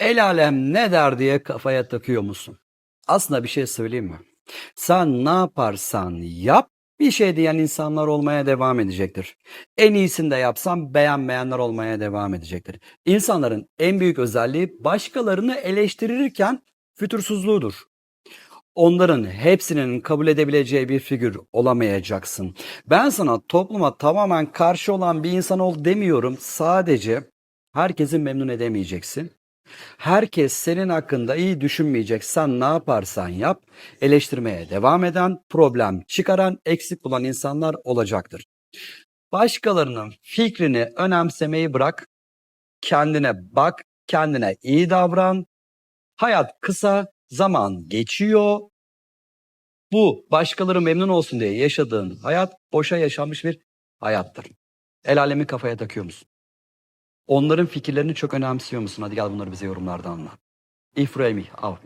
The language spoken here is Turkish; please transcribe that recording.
El alem ne der diye kafaya takıyor musun? Aslında bir şey söyleyeyim mi? Sen ne yaparsan yap bir şey diyen insanlar olmaya devam edecektir. En iyisini de yapsan beğenmeyenler olmaya devam edecektir. İnsanların en büyük özelliği başkalarını eleştirirken fütursuzluğudur. Onların hepsinin kabul edebileceği bir figür olamayacaksın. Ben sana topluma tamamen karşı olan bir insan ol demiyorum. Sadece herkesi memnun edemeyeceksin. Herkes senin hakkında iyi düşünmeyecek. Sen ne yaparsan yap, eleştirmeye devam eden, problem çıkaran, eksik bulan insanlar olacaktır. Başkalarının fikrini önemsemeyi bırak, kendine bak, kendine iyi davran. Hayat kısa, zaman geçiyor. Bu başkaları memnun olsun diye yaşadığın hayat boşa yaşanmış bir hayattır. El alemi kafaya takıyor musun? Onların fikirlerini çok önemsiyor musun? Hadi gel bunları bize yorumlarda anla. Ich freue mich auf.